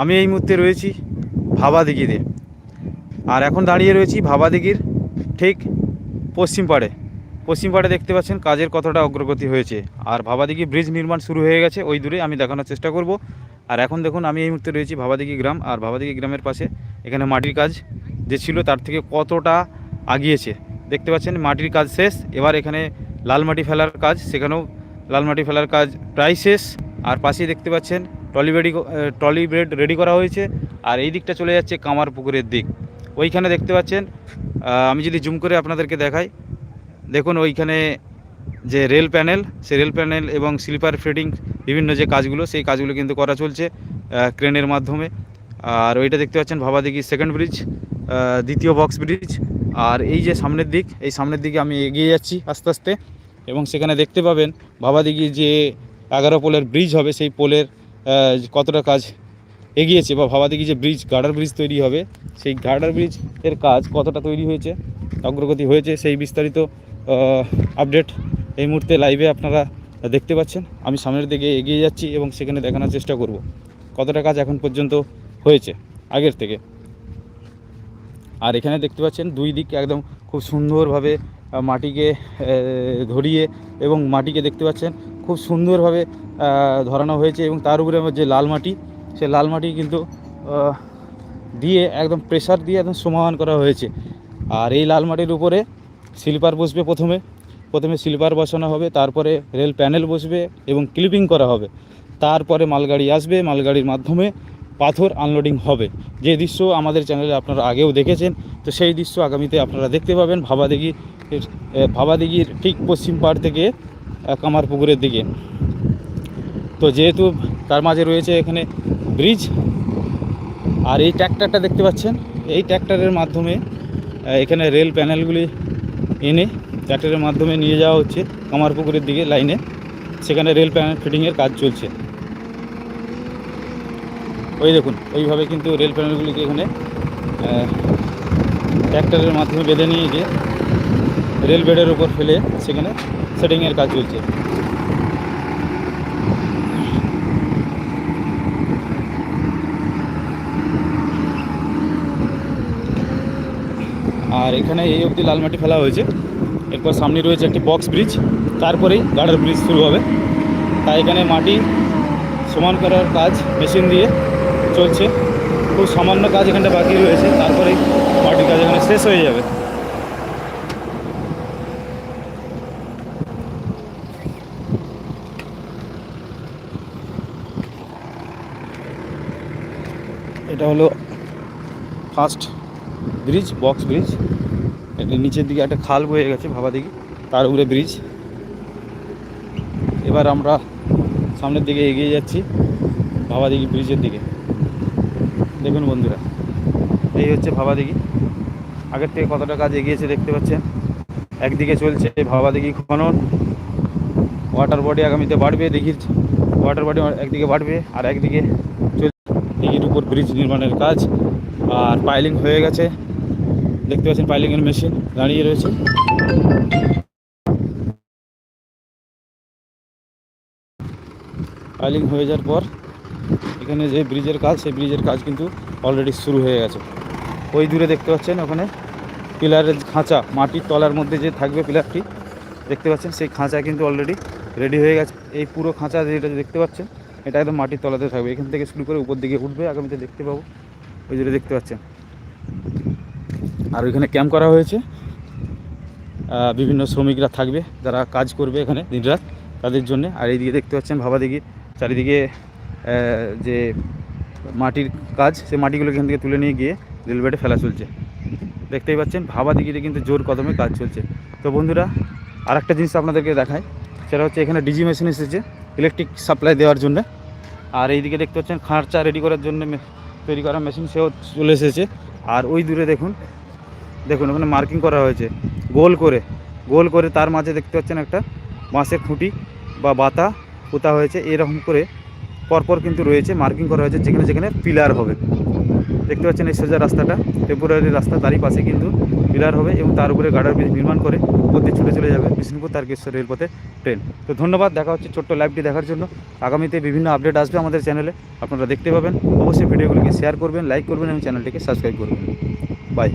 আমি এই মুহূর্তে রয়েছি ভাবা দিঘিতে আর এখন দাঁড়িয়ে রয়েছি ভাবা দিঘির ঠিক পশ্চিম পাড়ে। পশ্চিম পাড়ে দেখতে পাচ্ছেন কাজের কতটা অগ্রগতি হয়েছে। আর ভাবাদিঘি ব্রিজ নির্মাণ শুরু হয়ে গেছে, ওই দূরে আমি দেখানোর চেষ্টা করব। আর এখন দেখুন আমি এই মুহূর্তে রয়েছি ভাবাদিঘি গ্রাম। আর ভাবাদিঘি গ্রামের পাশে এখানে মাটির কাজ যে ছিল তার থেকে কতটা আগিয়েছে। দেখতে পাচ্ছেন মাটির কাজ শেষ, এবার এখানে লাল মাটি ফেলার কাজ, সেখানেও লাল মাটি ফেলার কাজ প্রায় শেষ। আর পাশেই দেখতে পাচ্ছেন টলি বেডি টলি বেড রেডি করা হয়েছে। আর এই দিকটা চলে যাচ্ছে কামার পুকুরের দিক। ওইখানে দেখতে পাচ্ছেন আমি যদি জুম করে আপনাদেরকে দেখাই, দেখুন ওইখানে যে রেল প্যানেল, সে রেল প্যানেল এবং স্লিপার ফিটিং বিভিন্ন যে কাজগুলো, সেই কাজগুলো কিন্তু করা চলছে ক্রেনের মাধ্যমে। আর ওইটা দেখতে পাচ্ছেন ভাবাদিঘি সেকেন্ড ব্রিজ দ্বিতীয় বক্স ব্রিজ আর এই যে সামনের দিক, এই সামনের দিকে আমি এগিয়ে যাচ্ছি আস্তে আস্তে। এবং সেখানে দেখতে পাবেন ভাবাদিঘি যে এগারো পোলের ব্রিজ হবে, সেই পোলের কতটা কাজ এগিয়েছে বা ভাবাদিঘি যে ব্রিজ, গার্ডার ব্রিজ তৈরি হবে, সেই গার্ডার ব্রিজের কাজ কতটা তৈরি হয়েছে, অগ্রগতি হয়েছে, সেই বিস্তারিত আপডেট এই মুহূর্তে লাইভে আপনারা দেখতে পাচ্ছেন। আমি সামনের দিকে এগিয়ে যাচ্ছি এবং সেখানে দেখানোর চেষ্টা করব কতটা কাজ এখন পর্যন্ত হয়েছে, আগের থেকে। আর এখানে দেখতে পাচ্ছেন দুই দিক একদম খুব সুন্দরভাবে মাটিকে ধরিয়ে এবং মাটিকে দেখতে পাচ্ছেন। খুব সুন্দরভাবে ধরানো হয়েছে এবং তার উপরে আমার যে লাল মাটি, সে লাল মাটি কিন্তু দিয়ে একদম প্রেসার দিয়ে একদম সমান করা হয়েছে। আর এই লাল মাটির উপরে স্লিপার বসবে প্রথমে। প্রথমে স্লিপার বসানো হবে, তারপরে রেল প্যানেল বসবে এবং ক্লিপিং করা হবে। তারপরে মালগাড়ি আসবে, মালগাড়ির মাধ্যমে পাথর আনলোডিং হবে। যে দৃশ্য আমাদের চ্যানেলে আপনারা আগেও দেখেছেন, তো সেই দৃশ্য আগামীতে আপনারা দেখতে পাবেন। ভাবাদিঘি ভাবাদিঘির ঠিক পশ্চিম পাড় থেকে আহ, কামারপুকুরের দিকে। তো যেহেতু তার মাঝে রয়েছে এখানে ব্রিজ আর এই ট্র্যাক্টরটা দেখতে পাচ্ছেন এই ট্র্যাক্টরের মাধ্যমে এখানে রেল প্যানেলগুলি এনে ট্র্যাক্টরের মাধ্যমে নিয়ে যাওয়া হচ্ছে কামার পুকুরের দিকে লাইনে। সেখানে রেল প্যানেল ফিটিংয়ের কাজ চলছে। ওই দেখুন ওইভাবে কিন্তু রেল প্যানেলগুলিকে এখানে ট্র্যাক্টরের মাধ্যমে বেঁধে নিয়ে গিয়ে রেল বেডের উপর ফেলে সেখানে সেটিংয়ের কাজ চলছে। আর এখানে এই অবধি লাল মাটি ফেলা হয়েছে। এরপর সামনে রয়েছে একটি বক্স ব্রিজ তারপরেই গার্ডার ব্রিজ শুরু হবে। তাই এখানে মাটি সমান করার কাজ মেশিন দিয়ে চলছে। খুব সামান্য কাজ এখানটা বাকি রয়েছে, তারপরেই মাটির কাজ এখানে শেষ হয়ে যাবে। এটা হলো ফার্স্ট ব্রিজ বক্স ব্রিজ এটা নিচের দিকে একটা খাল বয়ে গেছে, ভাবা দিকে তার উপরে ব্রিজ এবার আমরা সামনের দিকে এগিয়ে যাচ্ছি ভাবাদিঘি ব্রিজের দিকে। দেখুন বন্ধুরা, এই হচ্ছে ভাবাদিঘি আগের থেকে কতটা কাজ এগিয়েছে দেখতে পাচ্ছেন? একদিকে চলছে ভাবাদিঘি খনন। ওয়াটার বডি আগামীতে বাড়বে দিঘির ওয়াটার বডি একদিকে বাড়বে আর একদিকে উপর ব্রিজ নির্মাণের কাজ আর পাইলিং হয়ে গেছে। দেখতে পাচ্ছেন পাইলিংয়ের মেশিন দাঁড়িয়ে রয়েছে। পাইলিং হয়ে যাওয়ার পর এখানে যে ব্রিজের কাজ, সেই ব্রিজের কাজ কিন্তু অলরেডি শুরু হয়ে গেছে। ওই দূরে দেখতে পাচ্ছেন ওখানে পিলারের খাঁচা, মাটির তলার মধ্যে যে থাকবে পিলারটি, দেখতে পাচ্ছেন সেই খাঁচা কিন্তু অলরেডি রেডি হয়ে গেছে। এই পুরো খাঁচা যেটা দেখতে পাচ্ছেন এটা একদম মাটির তলাতে থাকবে। এখান থেকে শুরু করে উপর দিকে উঠবে, আগামীতে দেখতে পাবো। ওই দূরে দেখতে পাচ্ছেন। আর ওইখানে ক্যাম্প করা হয়েছে। বিভিন্ন শ্রমিকরা থাকবে, যারা কাজ করবে এখানে দিনরাত তাদের জন্য। আর এইদিকে দেখতে পাচ্ছেন ভাবা দেখি চারিদিকে যে মাটির কাজ, সে মাটিগুলো এখান থেকে তুলে নিয়ে গিয়ে রেলওয়েতে ফেলা চলছে। দেখতেই পাচ্ছেন, ভাবা দিঘিতে কিন্তু জোর কদমে কাজ চলছে। তো বন্ধুরা আর একটা জিনিস আপনাদেরকে দেখায় সেটা হচ্ছে এখানে ডিজি মেশিন এসেছে, ইলেকট্রিক সাপ্লাই দেওয়ার জন্য। আর এইদিকে দেখতে পাচ্ছেন খাঁড়চা রেডি করার জন্য তৈরি করা মেশিন সেও চলে এসেছে। আর ওই দূরে দেখুন দেখুন ওখানে মার্কিং করা হয়েছে। গোল করে গোল করে তার মাঝে দেখতে পাচ্ছেন একটা বাঁশের খুঁটি বা বাতা পোতা হয়েছে। এরকম করে পরপর কিন্তু রয়েছে মার্কিং করা হয়েছে, যেখানে যেখানে পিলার হবে। দেখতে পাচ্ছেন এই সোজা রাস্তাটা। টেম্পোরারি রাস্তা, তারই পাশে কিন্তু পিলার হবে এবং তার উপরে গার্ডার ব্রিজ নির্মাণ করে দিয়ে ছুটে চলে যাবে বিষ্ণুপুর তারকেশ্বর রেলপথে ট্রেন। তো ধন্যবাদ, দেখা হচ্ছে ছোট্ট লাইভটি দেখার জন্য। আগামীতে বিভিন্ন আপডেট আসবে আমাদের চ্যানেলে আপনারা দেখতে পাবেন। অবশ্যই ভিডিওগুলিকে শেয়ার করবেন লাইক করবেন এবং চ্যানেলটিকে সাবস্ক্রাইব করবেন। বাই